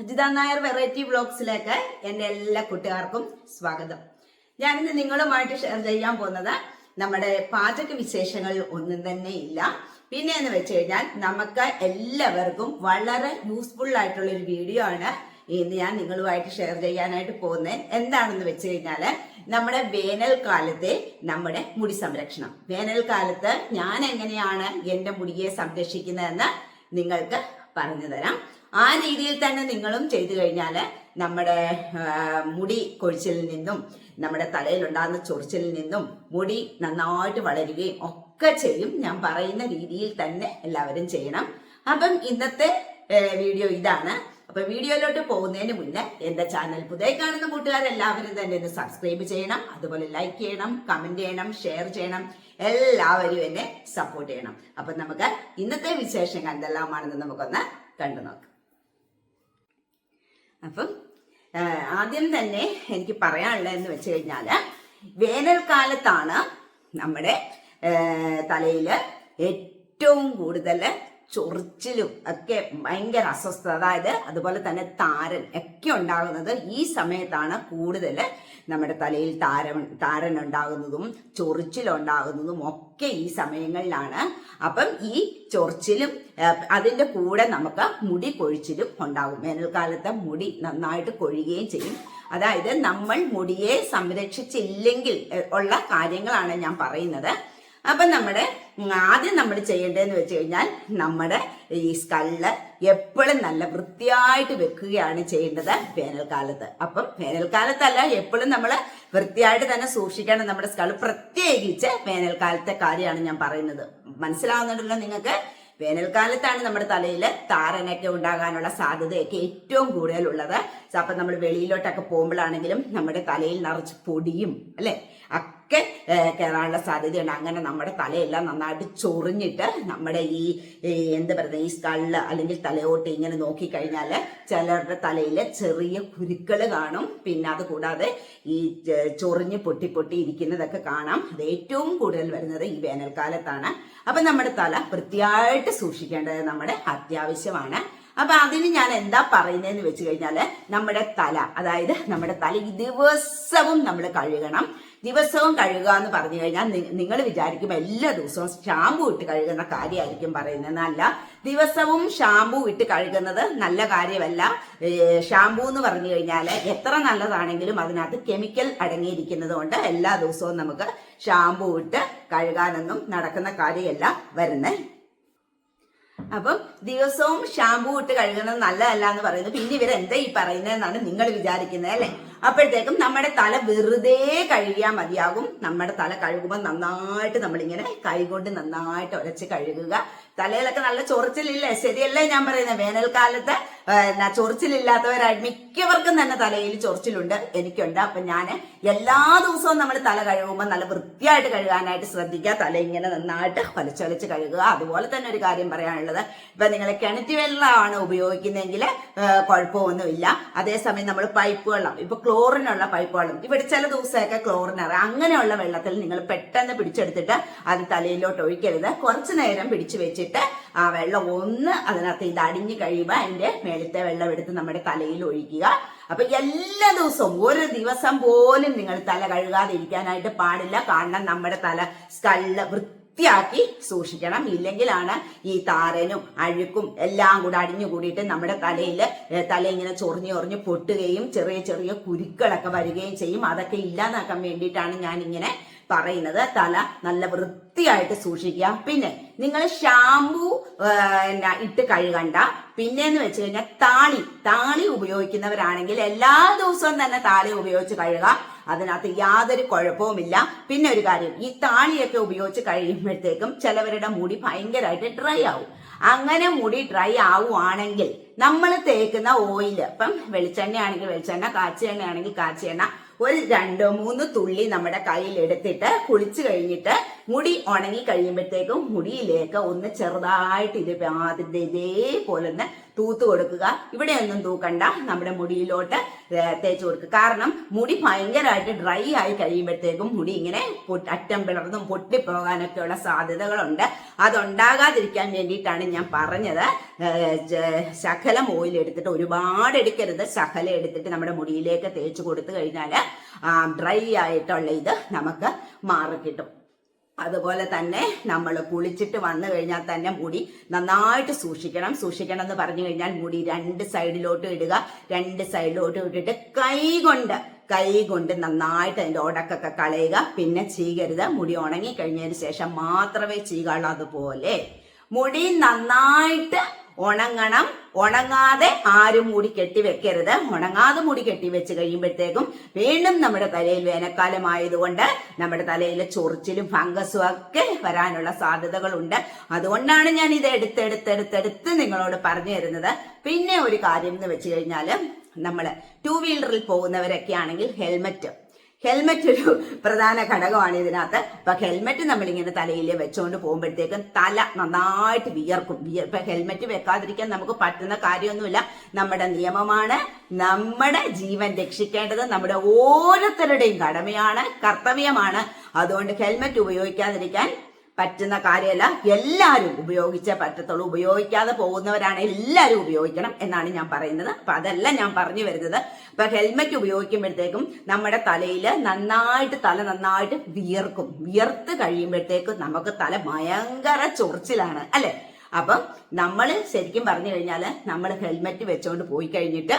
Ajitha Nair variety വ്ളോഗ്സിലേക്ക് എന്റെ എല്ലാ കൂട്ടുകാർക്കും സ്വാഗതം. ഞാനിന്ന് നിങ്ങളുമായിട്ട് ഷെയർ ചെയ്യാൻ പോകുന്നത് നമ്മുടെ പാചക വിശേഷങ്ങൾ ഒന്നും തന്നെ ഇല്ല. പിന്നെ എന്ന് വെച്ച് കഴിഞ്ഞാൽ നമുക്ക് എല്ലാവർക്കും വളരെ യൂസ്ഫുൾ ആയിട്ടുള്ള ഒരു വീഡിയോ ആണ് ഇന്ന് ഞാൻ നിങ്ങളുമായിട്ട് ഷെയർ ചെയ്യാനായിട്ട് പോകുന്നത്. എന്താണെന്ന് വെച്ച് കഴിഞ്ഞാൽ നമ്മുടെ വേനൽക്കാലത്തെ നമ്മുടെ മുടി സംരക്ഷണം. വേനൽക്കാലത്ത് ഞാൻ എങ്ങനെയാണ് എന്റെ മുടിയെ സംരക്ഷിക്കുന്നതെന്ന് നിങ്ങൾക്ക് പറഞ്ഞു തരാം. ആ രീതിയിൽ തന്നെ നിങ്ങളും ചെയ്തു കഴിഞ്ഞാൽ നമ്മുടെ മുടി കൊഴിച്ചിലിൽ നിന്നും നമ്മുടെ തലയിലുണ്ടാകുന്ന ചൊറിച്ചിലിൽ നിന്നും മുടി നന്നായിട്ട് വളരുകയും ഒക്കെ ചെയ്യും. ഞാൻ പറയുന്ന രീതിയിൽ തന്നെ എല്ലാവരും ചെയ്യണം. അപ്പം ഇന്നത്തെ വീഡിയോ ഇതാണ്. അപ്പൊ വീഡിയോയിലോട്ട് പോകുന്നതിന് മുന്നേ എന്റെ ചാനൽ പുതിയ കാണുന്ന കൂട്ടുകാരെല്ലാവരും തന്നെ ഒന്ന് സബ്സ്ക്രൈബ് ചെയ്യണം. അതുപോലെ ലൈക്ക് ചെയ്യണം കമന്റ് ചെയ്യണം ഷെയർ ചെയ്യണം. എല്ലാവരും എന്നെ സപ്പോർട്ട് ചെയ്യണം. അപ്പൊ നമുക്ക് ഇന്നത്തെ വിശേഷങ്ങൾ എന്തെല്ലാമാണെന്ന് നമുക്കൊന്ന് കണ്ടു നോക്കാം അപ്പം ആദ്യം തന്നെ എനിക്ക് പറയാനുള്ളതെന്ന് വെച്ച് കഴിഞ്ഞാൽ വേനൽക്കാലത്താണ് നമ്മുടെ തലയിൽ ഏറ്റവും കൂടുതൽ ചൊറിച്ചിലും ഒക്കെ ഭയങ്കര അസ്വസ്ഥത. അതായത് അതുപോലെ തന്നെ താരൻ ഒക്കെ ഉണ്ടാകുന്നത് ഈ സമയത്താണ് കൂടുതൽ നമ്മുടെ തലയിൽ താരൻ താരൻ ഉണ്ടാകുന്നതും ചൊറിച്ചിലുണ്ടാകുന്നതും ഒക്കെ ഈ സമയങ്ങളിലാണ്. അപ്പം ഈ ചൊറിച്ചിലും അതിന്റെ കൂടെ നമുക്ക് മുടി കൊഴിച്ചിലും ഉണ്ടാകും. വേനൽക്കാലത്ത് മുടി നന്നായിട്ട് കൊഴിയുകയും ചെയ്യും. അതായത് നമ്മൾ മുടിയെ സംരക്ഷിച്ചില്ലെങ്കിൽ ഉള്ള കാര്യങ്ങളാണ് ഞാൻ പറയുന്നത്. അപ്പം നമ്മുടെ ആദ്യം നമ്മൾ ചെയ്യേണ്ടതെന്ന് വെച്ച് കഴിഞ്ഞാൽ നമ്മുടെ ഈ സ്കല്ല് എപ്പോഴും നല്ല വൃത്തിയായിട്ട് വെക്കുകയാണ് ചെയ്യേണ്ടത് വേനൽക്കാലത്ത്. അപ്പം വേനൽക്കാലത്തല്ല എപ്പോഴും നമ്മൾ വൃത്തിയായിട്ട് തന്നെ സൂക്ഷിക്കണം നമ്മുടെ സ്കൾ പ്രത്യേകിച്ച് വേനൽക്കാലത്തെ കാര്യമാണ് ഞാൻ പറയുന്നത്. മനസ്സിലാവുന്നുണ്ടല്ലോ നിങ്ങൾക്ക്? വേനൽക്കാലത്താണ് നമ്മുടെ തലയിൽ താരനൊക്കെ ഉണ്ടാകാനുള്ള സാധ്യതയൊക്കെ ഏറ്റവും കൂടുതലുള്ളത്. അപ്പം നമ്മൾ വെളിയിലോട്ടൊക്കെ പോകുമ്പോഴാണെങ്കിലും നമ്മുടെ തലയിൽ നിറച്ച് പൊടിയും അല്ലെ? ഒക്കെ കയറാനുള്ള സാധ്യതയുണ്ട്. അങ്ങനെ നമ്മുടെ തലയെല്ലാം നന്നായിട്ട് ചൊറിഞ്ഞിട്ട് നമ്മുടെ ഈ എന്ത് പറയുന്നത് ഈ സ്കള്ള് അല്ലെങ്കിൽ തലയോട്ട് ഇങ്ങനെ നോക്കിക്കഴിഞ്ഞാൽ ചിലരുടെ തലയിൽ ചെറിയ കുരുക്കൾ കാണും. പിന്നെ അത് കൂടാതെ ഈ ചൊറിഞ്ഞ് പൊട്ടി പൊട്ടി ഇരിക്കുന്നതൊക്കെ കാണാം. അത് ഏറ്റവും കൂടുതൽ വരുന്നത് ഈ വേനൽക്കാലത്താണ്. അപ്പം നമ്മുടെ തല വൃത്തിയായിട്ട് സൂക്ഷിക്കേണ്ടത് നമ്മുടെ അത്യാവശ്യമാണ്. അപ്പൊ അതിന് ഞാൻ എന്താ പറയുന്നതെന്ന് വെച്ച് കഴിഞ്ഞാൽ നമ്മുടെ തല അതായത് നമ്മുടെ തല ദിവസവും നമ്മൾ കഴുകണം. ദിവസവും കഴുകുക എന്ന് പറഞ്ഞു കഴിഞ്ഞാൽ നിങ്ങൾ വിചാരിക്കും എല്ലാ ദിവസവും ഷാമ്പു ഇട്ട് കഴുകുന്ന കാര്യമായിരിക്കും പറയുന്നത്. അല്ല ദിവസവും ഷാമ്പു ഇട്ട് കഴുകുന്നത് നല്ല കാര്യമല്ല. ഷാമ്പു എന്ന് പറഞ്ഞു കഴിഞ്ഞാൽ എത്ര നല്ലതാണെങ്കിലും അതിനകത്ത് കെമിക്കൽ അടങ്ങിയിരിക്കുന്നത് കൊണ്ട് എല്ലാ ദിവസവും നമുക്ക് ഷാമ്പു ഇട്ട് കഴുകാനൊന്നും നടക്കുന്ന കാര്യമല്ല വരുന്നത് അപ്പം ദിവസവും ഷാമ്പൂ ഇട്ട് കഴുകുന്നത് നല്ലതല്ല എന്ന് പറയുന്നത് പിന്നെ ഇവരെന്താ ഈ പറയുന്നതെന്നാണ് നിങ്ങൾ വിചാരിക്കുന്നത് അല്ലെ? അപ്പോഴത്തേക്കും നമ്മുടെ തല വെറുതെ കഴുകിയാൽ മതിയാകും. നമ്മുടെ തല കഴുകുമ്പോൾ നന്നായിട്ട് നമ്മളിങ്ങനെ കൈകൊണ്ട് നന്നായിട്ട് ഉരച്ച് കഴുകുക. തലയിലൊക്കെ നല്ല ചൊറിച്ചിലില്ലേ? ശരിയല്ലേ ഞാൻ പറയുന്നത് വേനൽക്കാലത്ത് ചൊറിച്ചിലില്ലാത്തവരായിട്ട് മിക്കവർക്കും തന്നെ തലയിൽ ചൊറിച്ചിലുണ്ട്. എനിക്കുണ്ട്. അപ്പൊ ഞാൻ എല്ലാ ദിവസവും നമ്മൾ തല കഴുകുമ്പോൾ നല്ല വൃത്തിയായിട്ട് കഴുകാനായിട്ട് ശ്രദ്ധിക്കുക. തല ഇങ്ങനെ നന്നായിട്ട് വലിച്ചൊലിച്ച് കഴുകുക. അതുപോലെ തന്നെ ഒരു കാര്യം പറയാനുള്ളത്. ഇപ്പൊ നിങ്ങൾ കിണറ്റ് വെള്ളമാണ് ഉപയോഗിക്കുന്നതെങ്കിൽ കുഴപ്പമൊന്നുമില്ല. അതേസമയം നമ്മൾ പൈപ്പ് വെള്ളം. ഇപ്പൊ ക്ലോറിനുള്ള പൈപ്പ് വെള്ളം ഇവിടെ ചില ദിവസമൊക്കെ ക്ലോറിൻ അറിയാം അങ്ങനെയുള്ള വെള്ളത്തിൽ നിങ്ങൾ പെട്ടെന്ന് പിടിച്ചെടുത്തിട്ട് അത് തലയിലോട്ട് ഒഴിക്കരുത്. കുറച്ചു നേരം പിടിച്ചു വെച്ചിട്ട് ആ വെള്ളം ഒന്ന് അതിനകത്ത് ഇത് അടിഞ്ഞു കഴിയുമ്പോൾ അതിന്റെ മേളത്തെ വെള്ളം എടുത്ത് നമ്മുടെ തലയിൽ ഒഴിക്കുക. അപ്പൊ എല്ലാ ദിവസവും ഒരു ദിവസം പോലും നിങ്ങൾ തല കഴുകാതെ ഇരിക്കാനായിട്ട് പാടില്ല. കാരണം നമ്മുടെ തല സ്കള്ള് വൃത്തിയാക്കി സൂക്ഷിക്കണം. ഇല്ലെങ്കിലാണ് ഈ താരനും അഴുക്കും എല്ലാം കൂടെ അടിഞ്ഞു കൂടിയിട്ട് നമ്മുടെ തലയിൽ തല ഇങ്ങനെ ചൊറിഞ്ഞു ചൊറിഞ്ഞ് പൊട്ടുകയും ചെറിയ ചെറിയ കുരുക്കളൊക്കെ വരികയും ചെയ്യും. അതൊക്കെ ഇല്ലാതാക്കാൻ വേണ്ടിയിട്ടാണ് ഞാൻ ഇങ്ങനെ പറയുന്നത് തല നല്ല വൃത്തിയായിട്ട് സൂക്ഷിക്കുക. പിന്നെ നിങ്ങൾ ഷാമ്പു എന്നാ ഇട്ട് കഴുകണ്ട. പിന്നെന്ന് വെച്ച് കഴിഞ്ഞാൽ താളി. താളി ഉപയോഗിക്കുന്നവരാണെങ്കിൽ എല്ലാ ദിവസവും തന്നെ താളി ഉപയോഗിച്ച് കഴുകുക. അതിനകത്ത് യാതൊരു കുഴപ്പവുമില്ല. പിന്നെ ഒരു കാര്യം ഈ താളിയൊക്കെ ഉപയോഗിച്ച് കഴിയുമ്പോഴത്തേക്കും ചിലവരുടെ മുടി ഭയങ്കരമായിട്ട് ഡ്രൈ ആവും. അങ്ങനെ മുടി ഡ്രൈ ആവുകയാണെങ്കിൽ നമ്മൾ തേക്കുന്ന ഓയിൽ ഇപ്പം വെളിച്ചെണ്ണ ആണെങ്കിൽ വെളിച്ചെണ്ണ കാച്ചി എണ്ണ ആണെങ്കിൽ കാച്ചി എണ്ണ ഒരു രണ്ടോ മൂന്ന് തുള്ളി നമ്മുടെ കയ്യിൽ എടുത്തിട്ട് കുളിച്ചു കഴിഞ്ഞിട്ട് മുടി ഉണങ്ങി കഴിയുമ്പോഴത്തേക്കും മുടിയിലേക്ക് ഒന്ന് ചെറുതായിട്ട് ഇത് ആദ്യത്തെ ഇതേപോലെ ഒന്ന് തൂത്ത് കൊടുക്കുക. ഇവിടെ ഇവിടെയൊന്നും തൂക്കണ്ട. നമ്മുടെ മുടിയിലോട്ട് തേച്ച് കൊടുക്കുക. കാരണം മുടി ഭയങ്കരമായിട്ട് ഡ്രൈ ആയി കഴിയുമ്പോഴത്തേക്കും മുടി ഇങ്ങനെ അറ്റം പിളർന്നും പൊട്ടിപ്പോകാനൊക്കെയുള്ള സാധ്യതകളുണ്ട്. അതുണ്ടാകാതിരിക്കാൻ വേണ്ടിയിട്ടാണ് ഞാൻ പറഞ്ഞത്. ശകലം ഓയിൽ എടുത്തിട്ട് ഒരുപാട് എടുക്കരുത്. ശകലം എടുത്തിട്ട് നമ്മുടെ മുടിയിലേക്ക് തേച്ച് കൊടുത്തു കഴിഞ്ഞാൽ ഡ്രൈ ആയിട്ടുള്ള ഇത് നമുക്ക് മാറി കിട്ടും അതുപോലെ തന്നെ നമ്മൾ കുളിച്ചിട്ട് വന്നു കഴിഞ്ഞാൽ തന്നെ മുടി നന്നായിട്ട് സൂക്ഷിക്കണം. സൂക്ഷിക്കണം എന്ന് പറഞ്ഞു കഴിഞ്ഞാൽ മുടി രണ്ട് സൈഡിലോട്ട് ഇടുക. രണ്ട് സൈഡിലോട്ട് ഇട്ടിട്ട് കൈ കൊണ്ട് കൈ കൊണ്ട് നന്നായിട്ട് അതിന്റെ ഉടക്കൊക്കെ കളയുക. പിന്നെ ചീകരുത്. മുടി ഉണങ്ങി കഴിഞ്ഞതിന് ശേഷം മാത്രമേ ചീകാളൂ. അതുപോലെ മുടി നന്നായിട്ട് ഉണങ്ങണം. ഉണങ്ങാതെ ആരും മുടി കെട്ടിവെക്കരുത് ഉണങ്ങാതെ മുടി കെട്ടിവെച്ച് കഴിയുമ്പോഴത്തേക്കും വീണ്ടും നമ്മുടെ തലയിൽ വേനൽക്കാലം ആയതുകൊണ്ട് നമ്മുടെ തലയിൽ ചൊറിച്ചിലും ഫംഗസും ഒക്കെ വരാനുള്ള സാധ്യതകളുണ്ട്. അതുകൊണ്ടാണ് ഞാൻ ഇത് എടുത്തെടുത്തെടുത്തെടുത്ത് നിങ്ങളോട് പറഞ്ഞു തരുന്നത്. പിന്നെ ഒരു കാര്യം എന്ന് വെച്ച് കഴിഞ്ഞാൽ നമ്മൾ ടൂ വീലറിൽ പോകുന്നവരൊക്കെ ആണെങ്കിൽ ഹെൽമറ്റ് ഹെൽമെറ്റ് ഒരു പ്രധാന ഘടകമാണ് ഇതിനകത്ത്. അപ്പൊ ഹെൽമെറ്റ് നമ്മളിങ്ങനെ തലയിൽ വെച്ചുകൊണ്ട് പോകുമ്പോഴത്തേക്കും തല നന്നായിട്ട് വിയർക്കും. വിയർ ഇപ്പൊ ഹെൽമെറ്റ് വെക്കാതിരിക്കാൻ നമുക്ക് പറ്റുന്ന കാര്യമൊന്നുമില്ല. നമ്മുടെ നിയമമാണ് നമ്മുടെ ജീവൻ രക്ഷിക്കേണ്ടത് നമ്മുടെ ഓരോരുത്തരുടെയും കടമയാണ് കർത്തവ്യമാണ്. അതുകൊണ്ട് ഹെൽമെറ്റ് ഉപയോഗിക്കാതിരിക്കാൻ പറ്റുന്ന കാര്യമല്ല. എല്ലാവരും ഉപയോഗിച്ചേ പറ്റത്തുള്ളൂ. ഉപയോഗിക്കാതെ പോകുന്നവരാണ് എല്ലാവരും ഉപയോഗിക്കണം എന്നാണ് ഞാൻ പറയുന്നത്. അപ്പൊ അതല്ല ഞാൻ പറഞ്ഞു വരുന്നത്. ഇപ്പൊ ഹെൽമെറ്റ് ഉപയോഗിക്കുമ്പോഴത്തേക്കും നമ്മുടെ തലയിൽ നന്നായിട്ട് തല നന്നായിട്ട് വിയർക്കും. വിയർത്ത് കഴിയുമ്പോഴത്തേക്കും നമുക്ക് തല ഭയങ്കര ചൊറിച്ചിലാണ് അല്ലെ? അപ്പം നമ്മൾ ശരിക്കും പറഞ്ഞു കഴിഞ്ഞാൽ നമ്മൾ ഹെൽമെറ്റ് വെച്ചുകൊണ്ട് പോയി കഴിഞ്ഞിട്ട്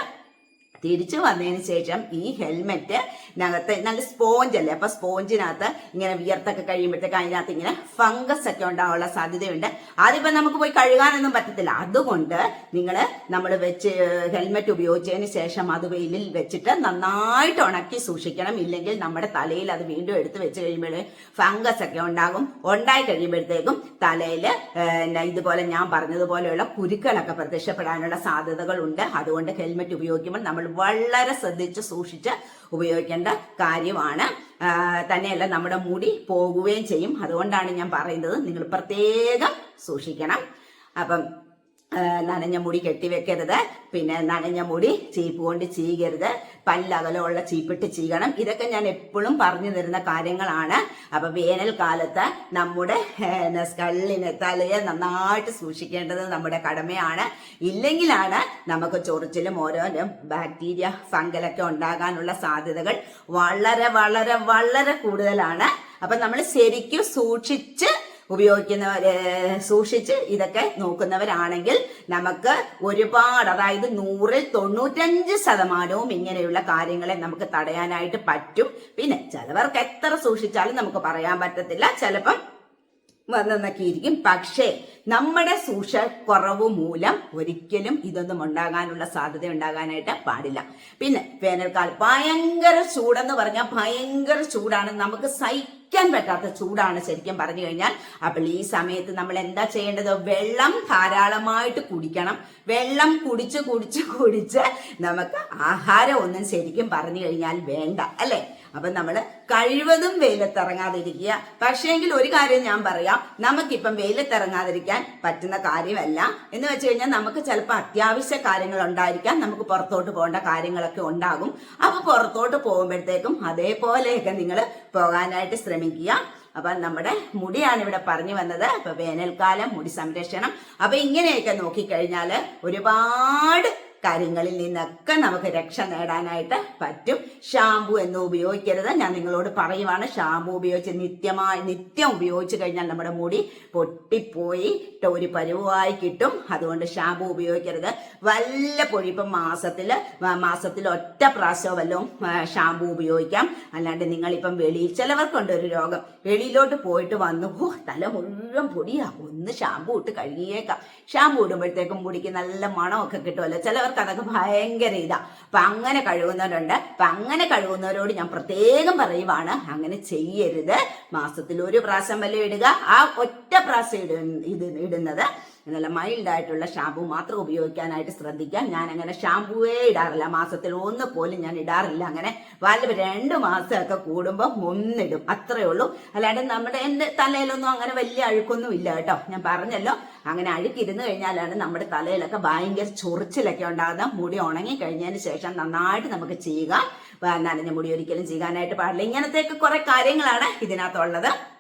തിരിച്ചു വന്നതിന് ശേഷം ഈ ഹെൽമെറ്റ് നകത്ത് നല്ല സ്പോഞ്ച് അല്ലേ? അപ്പൊ സ്പോഞ്ചിനകത്ത് ഇങ്ങനെ വിയർത്തൊക്കെ കഴിയുമ്പോഴത്തേക്ക് അതിനകത്ത് ഇങ്ങനെ ഫംഗസ് ഒക്കെ ഉണ്ടാവാനുള്ള സാധ്യതയുണ്ട്. അതിപ്പോ നമുക്ക് പോയി കഴുകാനൊന്നും പറ്റത്തില്ല. അതുകൊണ്ട് നിങ്ങൾ നമ്മൾ വെച്ച് ഹെൽമെറ്റ് ഉപയോഗിച്ചതിന് ശേഷം അത് വെയിലിൽ വെച്ചിട്ട് നന്നായിട്ട് ഉണക്കി സൂക്ഷിക്കണം. ഇല്ലെങ്കിൽ നമ്മുടെ തലയിൽ അത് വീണ്ടും എടുത്ത് വെച്ച് കഴിയുമ്പോൾ ഫംഗസ് ഒക്കെ ഉണ്ടാകും. ഉണ്ടായി കഴിയുമ്പോഴത്തേക്കും തലയിൽ ഇതുപോലെ ഞാൻ പറഞ്ഞതുപോലെയുള്ള കുരുക്കളൊക്കെ പ്രത്യക്ഷപ്പെടാനുള്ള സാധ്യതകളുണ്ട്. അതുകൊണ്ട് ഹെൽമെറ്റ് ഉപയോഗിക്കുമ്പോൾ നമ്മൾ വളരെ ശ്രദ്ധിച്ച് സൂക്ഷിച്ച് ഉപയോഗിക്കേണ്ട കാര്യമാണ്. തന്നെയല്ല നമ്മുടെ മുടി പോകുകയും ചെയ്യും. അതുകൊണ്ടാണ് ഞാൻ പറയുന്നത് നിങ്ങൾ പ്രത്യേകം സൂക്ഷിക്കണം. അപ്പം നനഞ്ഞ മുടി കെട്ടിവെക്കരുത്. പിന്നെ നനഞ്ഞ മുടി ചീപ്പ് കൊണ്ട് ചീകരുത്. പല്ലകലമുള്ള ചീപ്പിട്ട് ചീകണം. ഇതൊക്കെ ഞാൻ എപ്പോഴും പറഞ്ഞു തരുന്ന കാര്യങ്ങളാണ്. അപ്പൊ വേനൽക്കാലത്ത് നമ്മുടെ സ്കള്ളിന് തലയെ നന്നായിട്ട് സൂക്ഷിക്കേണ്ടത് നമ്മുടെ കടമയാണ്. ഇല്ലെങ്കിലാണ് നമുക്ക് ചൊറിച്ചിലും ഓരോരോ ബാക്ടീരിയ ഫംഗലൊക്കെ ഉണ്ടാകാനുള്ള സാധ്യതകൾ വളരെ വളരെ വളരെ കൂടുതലാണ്. അപ്പൊ നമ്മൾ ശരിക്കും സൂക്ഷിച്ച് ഉപയോഗിക്കുന്നവര് സൂക്ഷിച്ച് ഇതൊക്കെ നോക്കുന്നവരാണെങ്കിൽ നമുക്ക് ഒരുപാട് അതായത് നൂറിൽ തൊണ്ണൂറ്റഞ്ച് ശതമാനവും ഇങ്ങനെയുള്ള കാര്യങ്ങളെ നമുക്ക് തടയാനായിട്ട് പറ്റും. പിന്നെ ചിലവർക്ക് എത്ര സൂക്ഷിച്ചാലും നമുക്ക് പറയാൻ പറ്റത്തില്ല. ചിലപ്പം വന്നെന്നൊക്കെ ഇരിക്കും. പക്ഷേ നമ്മുടെ സൂക്ഷ കുറവ് മൂലം ഒരിക്കലും ഇതൊന്നും ഉണ്ടാകാനുള്ള സാധ്യത ഉണ്ടാകാനായിട്ട് പാടില്ല. പിന്നെ വേനൽക്കാലം. ഭയങ്കര ചൂടെന്ന് പറഞ്ഞാൽ ഭയങ്കര ചൂടാണ്. നമുക്ക് സഹിക്കാൻ പറ്റാത്ത ചൂടാണ് ശരിക്കും പറഞ്ഞു കഴിഞ്ഞാൽ. അപ്പോൾ ഈ സമയത്ത് നമ്മൾ എന്താ ചെയ്യേണ്ടത്? വെള്ളം ധാരാളമായിട്ട് കുടിക്കണം. വെള്ളം കുടിച്ച് കുടിച്ച് കുടിച്ച് നമുക്ക് ആഹാരം ഒന്നും ശരിക്കും പറഞ്ഞു കഴിഞ്ഞാൽ വേണ്ട അല്ലേ? അപ്പൊ നമ്മൾ കഴിവതും വെയിലത്തിറങ്ങാതിരിക്കുക. പക്ഷേങ്കിൽ ഒരു കാര്യം ഞാൻ പറയാം. നമുക്കിപ്പം വെയിലത്തിറങ്ങാതിരിക്കാൻ പറ്റുന്ന കാര്യമല്ല. എന്ന് വെച്ച് കഴിഞ്ഞാൽ നമുക്ക് ചിലപ്പോൾ അത്യാവശ്യ കാര്യങ്ങൾ ഉണ്ടായിരിക്കാം നമുക്ക് പുറത്തോട്ട് പോകേണ്ട കാര്യങ്ങളൊക്കെ ഉണ്ടാകും. അപ്പൊ പുറത്തോട്ട് പോകുമ്പോഴത്തേക്കും അതേപോലെയൊക്കെ നിങ്ങൾ പോകാനായിട്ട് ശ്രമിക്കുക. അപ്പൊ നമ്മുടെ മുടിയാണ് ഇവിടെ പറഞ്ഞു വന്നത്. അപ്പൊ വേനൽക്കാലം മുടി സംരക്ഷണം. അപ്പൊ ഇങ്ങനെയൊക്കെ നോക്കിക്കഴിഞ്ഞാൽ ഒരുപാട് കാര്യങ്ങളിൽ നിന്നൊക്കെ നമുക്ക് രക്ഷ നേടാനായിട്ട് പറ്റും. ഷാമ്പു എന്ന് ഉപയോഗിക്കരുത്. ഞാൻ നിങ്ങളോട് പറയുവാണ് ഷാമ്പു ഉപയോഗിച്ച് നിത്യമായി നിത്യം ഉപയോഗിച്ച് കഴിഞ്ഞാൽ നമ്മുടെ മുടി പൊട്ടിപ്പോയി ട്ട് ഒരു പരുവായി കിട്ടും. അതുകൊണ്ട് ഷാമ്പു ഉപയോഗിക്കരുത്. വല്ലപ്പോഴും ഇപ്പം മാസത്തിൽ മാസത്തിൽ ഒറ്റ പ്രാവശ്യം വല്ലതും ഷാമ്പു ഉപയോഗിക്കാം. അല്ലാണ്ട് നിങ്ങളിപ്പം വെളിയിൽ ചിലവർക്കുണ്ട് ഒരു രോഗം. വെളിയിലോട്ട് പോയിട്ട് വന്നു ഓ തല മുഴുവൻ പൊടിയാ. ഒന്ന് ഷാമ്പു ഇട്ട് കഴുകിയേക്കാം. ഷാമ്പു ഇടുമ്പോഴത്തേക്കും മുടിക്ക് നല്ല മണമൊക്കെ കിട്ടുമല്ലോ. ചിലവർക്ക് അതൊക്കെ ഭയങ്കര ഇതാ. അപ്പൊ അങ്ങനെ കഴുകുന്നവരുണ്ട്. അപ്പൊ അങ്ങനെ കഴുകുന്നവരോട് ഞാൻ പ്രത്യേകം പറയുവാണ് അങ്ങനെ ചെയ്യരുത്. മാസത്തിൽ ഒരു പ്രാവശ്യം വല്ല ഇടുക. ആ ഒറ്റ പ്രാവശ്യം ഇട ഇടുന്നത്. നല്ല മൈൽഡ് ആയിട്ടുള്ള ഷാമ്പു മാത്രം ഉപയോഗിക്കാനായിട്ട് ശ്രദ്ധിക്കാം. ഞാൻ അങ്ങനെ ഷാമ്പുവേ ഇടാറില്ല. മാസത്തിൽ ഒന്ന് പോലും ഞാൻ ഇടാറില്ല. അങ്ങനെ വല്ല രണ്ട് മാസമൊക്കെ കൂടുമ്പോൾ ഒന്നിടും. അത്രയേ ഉള്ളൂ. അല്ലാണ്ട് നമ്മുടെ എന്റെ തലയിലൊന്നും അങ്ങനെ വലിയ അഴുക്കൊന്നും ഇല്ല കേട്ടോ. ഞാൻ പറഞ്ഞല്ലോ. അങ്ങനെ അഴുക്കിരുന്ന് കഴിഞ്ഞാലാണ് നമ്മുടെ തലയിലൊക്കെ ഭയങ്കര ചൊറിച്ചിലൊക്കെ ഉണ്ടാകുന്ന മുടി ഉണങ്ങി കഴിഞ്ഞതിന് ശേഷം നന്നായിട്ട് നമുക്ക് ചെയ്യുക നനഞ്ഞ മുടി ഒരിക്കലും ചെയ്യാനായിട്ട് പാടില്ല. ഇങ്ങനത്തെയൊക്കെ കുറെ കാര്യങ്ങളാണ് ഇതിനകത്തുള്ളത്.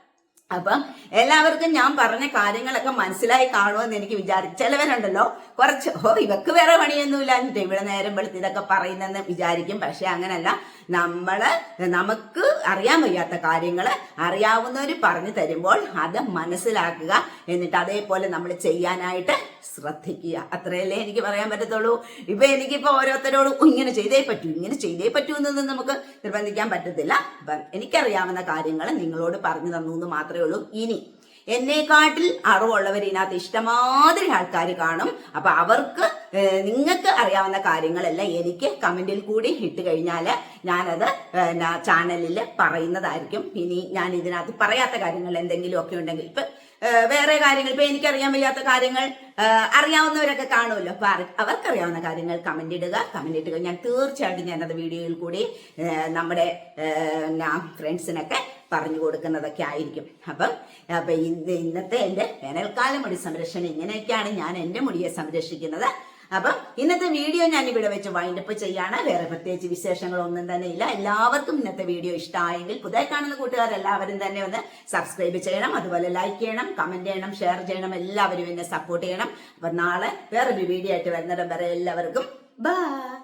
അപ്പം എല്ലാവർക്കും ഞാൻ പറഞ്ഞ കാര്യങ്ങളൊക്കെ മനസ്സിലായി കാണുമെന്ന് എനിക്ക് വിചാരിച്ചു ചിലവരുണ്ടല്ലോ. കുറച്ച് ഓ ഇവക്ക് വേറെ പണിയൊന്നുമില്ല. എന്നിട്ട് ഇവിടെ നേരം വെളുത്ത് ഇതൊക്കെ പറയുന്നെന്ന് വിചാരിക്കും. പക്ഷെ അങ്ങനല്ല. നമ്മൾ നമുക്ക് അറിയാൻ വയ്യാത്ത കാര്യങ്ങൾ അറിയാവുന്നവർ പറഞ്ഞു തരുമ്പോൾ അത് മനസ്സിലാക്കുക. എന്നിട്ട് അതേപോലെ നമ്മൾ ചെയ്യാനായിട്ട് ശ്രദ്ധിക്കുക. അത്രയല്ലേ എനിക്ക് പറയാൻ പറ്റത്തുള്ളൂ. ഇപ്പൊ എനിക്കിപ്പോ ഓരോരുത്തരോടും "ഓ, ഇങ്ങനെ ചെയ്തേ പറ്റൂ ഇങ്ങനെ ചെയ്തേ പറ്റൂ എന്നൊന്നും നമുക്ക് നിർബന്ധിക്കാൻ പറ്റത്തില്ല. അപ്പം എനിക്കറിയാവുന്ന കാര്യങ്ങൾ നിങ്ങളോട് പറഞ്ഞു തന്നു എന്ന് മാത്രമേ ഉള്ളൂ ഇനി എന്നെക്കാട്ടിൽ അറിവുള്ളവർ ഇതിനകത്ത് ഇഷ്ടമാതിരി ആൾക്കാർ കാണും. അപ്പൊ അവർക്ക് നിങ്ങൾക്ക് അറിയാവുന്ന കാര്യങ്ങളെല്ലാം എനിക്ക് കമന്റിൽ കൂടി ഇട്ട് കഴിഞ്ഞാൽ ഞാനത് ചാനലിൽ പറയുന്നതായിരിക്കും. ഇനി ഞാൻ ഇതിനകത്ത് പറയാത്ത കാര്യങ്ങൾ എന്തെങ്കിലും ഒക്കെ ഉണ്ടെങ്കിൽ ഇപ്പൊ വേറെ കാര്യങ്ങൾ ഇപ്പൊ എനിക്കറിയാൻ വയ്യാത്ത കാര്യങ്ങൾ അറിയാവുന്നവരൊക്കെ കാണുമല്ലോ. അപ്പൊ അവർക്കറിയാവുന്ന കാര്യങ്ങൾ കമന്റ് ഇടുക കമന്റ് ഇടുക ഞാൻ തീർച്ചയായിട്ടും ഞാനത് വീഡിയോയിൽ കൂടി നമ്മുടെ ഫ്രണ്ട്സിനൊക്കെ പറഞ്ഞു കൊടുക്കുന്നതൊക്കെ ആയിരിക്കും. അപ്പം അപ്പൊ ഇന്ന് ഇന്നത്തെ എന്റെ വേനൽക്കാല മുടി സംരക്ഷണം ഇങ്ങനെയൊക്കെയാണ് ഞാൻ എന്റെ മുടിയെ സംരക്ഷിക്കുന്നത്. അപ്പം ഇന്നത്തെ വീഡിയോ ഞാൻ ഇവിടെ വെച്ച് വൈൻഡപ്പ് ചെയ്യാണ്. വേറെ പ്രത്യേകിച്ച് വിശേഷങ്ങളൊന്നും തന്നെ ഇല്ല. എല്ലാവർക്കും ഇന്നത്തെ വീഡിയോ ഇഷ്ടമായെങ്കിൽ പുതിയ കാണുന്ന കൂട്ടുകാർ എല്ലാവരും തന്നെ ഒന്ന് സബ്സ്ക്രൈബ് ചെയ്യണം. അതുപോലെ ലൈക്ക് ചെയ്യണം കമന്റ് ചെയ്യണം ഷെയർ ചെയ്യണം. എല്ലാവരും എന്നെ സപ്പോർട്ട് ചെയ്യണം. അപ്പൊ നാളെ വേറൊരു വീഡിയോ ആയിട്ട് വരുന്നിടം വരെ എല്ലാവർക്കും ബൈ